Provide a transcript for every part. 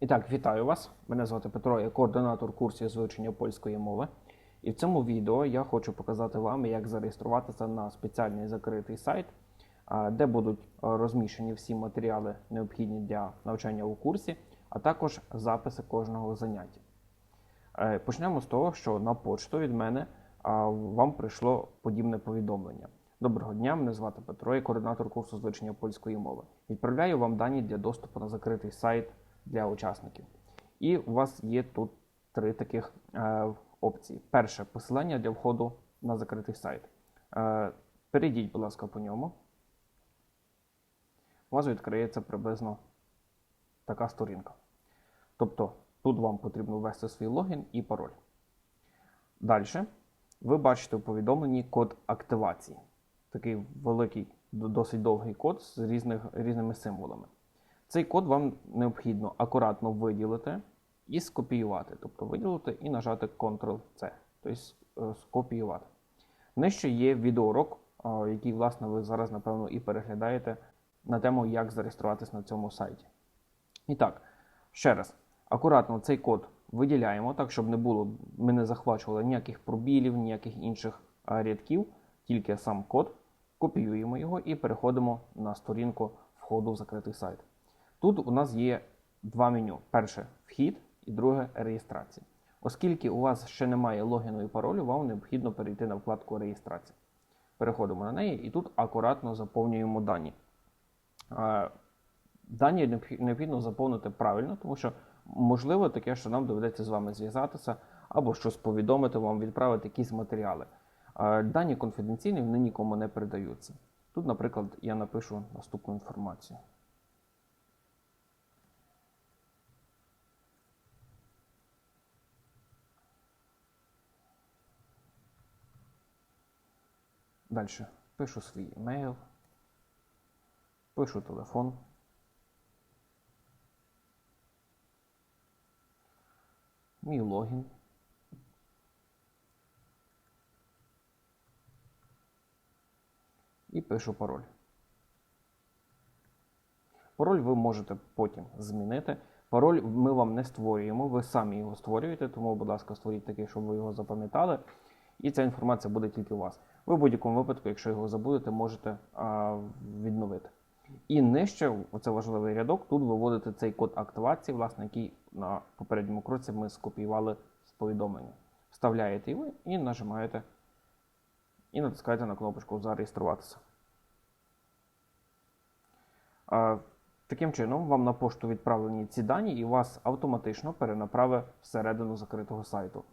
І так, вітаю вас. Мене звати Петро, я координатор курсів з вивчення польської мови. І в цьому відео я хочу показати вам, як зареєструватися на спеціальний закритий сайт, де будуть розміщені всі матеріали, необхідні для навчання у курсі, а також записи кожного заняття. Е, Почнемо з того, що на почту від мене вам прийшло подібне повідомлення. Доброго дня, мене звати Петро, я координатор курсу з вивчення польської мови. Відправляю вам дані для доступу на закритий сайт для учасників. І у вас є тут три таких е, опції. Перше посилання для входу на закритий сайт. Е, перейдіть, будь ласка, по ньому. У вас відкриється приблизно така сторінка. Тобто тут вам потрібно ввести свій логін і пароль. Далі ви бачите у повідомленні код активації. Такий великий, досить довгий код з різних, різними символами. Цей код вам необхідно акуратно виділити і скопіювати. Тобто виділити і нажати Ctrl-C, тобто е, скопіювати. Нижче є відеоурок, е, який, власне, ви зараз, напевно, і переглядаєте на тему, як зареєструватися на цьому сайті. І так, ще раз, акуратно цей код виділяємо, так, щоб не було, ми не захвачували ніяких пробілів, ніяких інших рядків, тільки сам код, копіюємо його і переходимо на сторінку входу в закритий сайт. Тут у нас є два меню: перше вхід і друге реєстрація. Оскільки у вас ще немає логіну і паролю, вам необхідно перейти на вкладку реєстрація. Переходимо на неї і тут акуратно заповнюємо дані. Дані необхідно заповнити правильно, тому що можливо таке, що нам доведеться з вами зв'язатися або щось повідомити вам, відправити якісь матеріали. Дані конфіденційні, вони нікому не передаються. Тут, наприклад, я напишу наступну інформацію. Далі пишу свій емейл, пишу телефон. Мій логін. І пишу пароль. Пароль ви можете потім змінити. Пароль ми вам не створюємо, ви самі його створюєте, тому, будь ласка, створіть такий, щоб ви його запам'ятали. І ця інформація буде тільки у вас. Ви в будь-якому випадку, якщо його забудете, можете а, відновити. І нижче, оце важливий рядок, тут ви вводите цей код активації, власне, який на попередньому кроці ми скопіювали з повідомлення. Вставляєте його і нажимаєте і натискаєте на кнопочку Зареєструватися. А, Таким чином, вам на пошту відправлені ці дані і вас автоматично перенаправить всередину закритого сайту.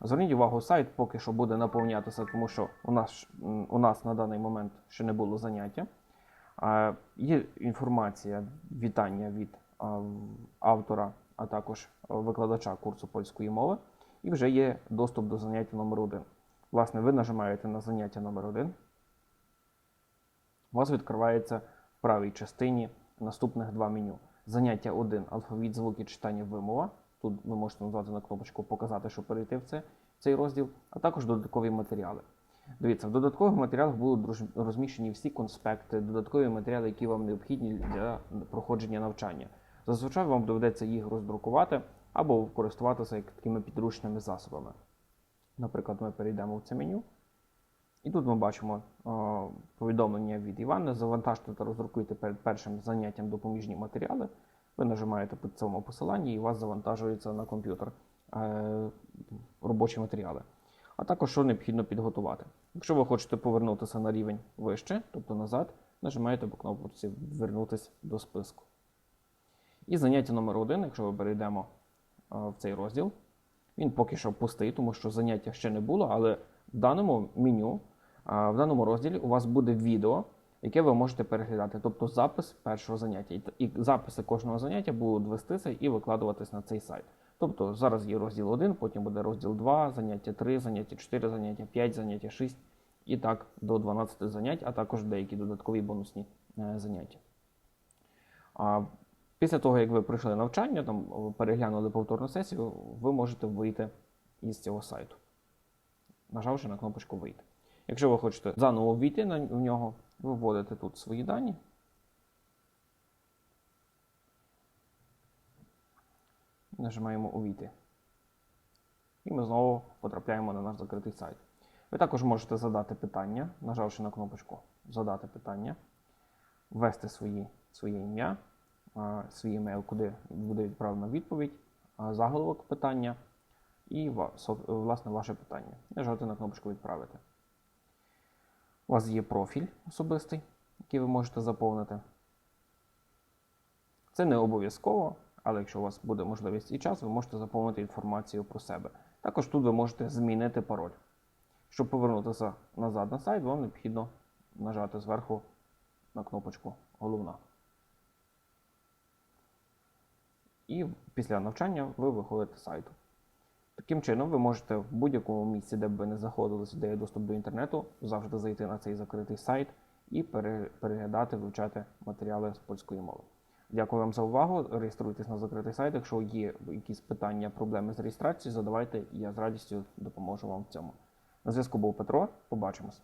Зверніть увагу, сайт поки що буде наповнятися, тому що у нас, у нас на даний момент ще не було заняття. Є інформація, вітання від автора, а також викладача курсу польської мови, і вже є доступ до заняття номер 1 Власне, ви нажимаєте на заняття номер 1 У вас відкривається в правій частині наступних два меню. Заняття 1 алфавіт, звуки, читання, вимова. Тут ви можете назвати на кнопочку Показати, щоб перейти в це, цей розділ, а також додаткові матеріали. Дивіться, в додаткових матеріалах будуть розміщені всі конспекти, додаткові матеріали, які вам необхідні для проходження навчання. Зазвичай вам доведеться їх роздрукувати або користуватися такими підручними засобами. Наприклад, ми перейдемо в це меню. І тут ми бачимо е, повідомлення від Івана. Завантажте та роздрукуйте перед першим заняттям допоміжні матеріали. Ви нажимаєте по цьому посиланні і у вас завантажується на комп'ютер е, робочі матеріали. А також що необхідно підготувати. Якщо ви хочете повернутися на рівень вище, тобто назад, нажимаєте по кнопці Вернутися до списку. І заняття номер один, якщо ми перейдемо е, в цей розділ, він поки що пустий, тому що заняття ще не було, але в даному меню, а, в даному розділі у вас буде відео, яке ви можете переглядати, тобто запис першого заняття. І записи кожного заняття будуть вестися і викладуватись на цей сайт. Тобто зараз є розділ 1, потім буде розділ 2, заняття 3, заняття 4, заняття 5, заняття 6 і так до 12 занять, а також деякі додаткові бонусні е, заняття. А Після того, як ви пройшли навчання, там переглянули повторну сесію, ви можете вийти із цього сайту, нажавши на кнопочку Вийти. Якщо ви хочете заново ввійти в нього, ви вводите тут свої дані. Нажимаємо Увійти. І ми знову потрапляємо на наш закритий сайт. Ви також можете задати питання, нажавши на кнопочку Задати питання, ввести свої, своє ім'я, свій емейл, куди буде відправлена відповідь, заголовок питання і власне ваше питання. Нажати на кнопочку Відправити. У вас є профіль особистий, який ви можете заповнити. Це не обов'язково, але якщо у вас буде можливість і час, ви можете заповнити інформацію про себе. Також тут ви можете змінити пароль. Щоб повернутися назад на сайт, вам необхідно нажати зверху на кнопочку Головна. І після навчання ви виходите з сайту. Таким чином, ви можете в будь-якому місці, де б ви не знаходилися, де доступ до інтернету, завжди зайти на цей закритий сайт і переглядати, вивчати матеріали з польської мови. Дякую вам за увагу. Реєструйтесь на закритий сайт. Якщо є якісь питання, проблеми з реєстрацією, задавайте, я з радістю допоможу вам в цьому. На зв'язку був Петро. Побачимось.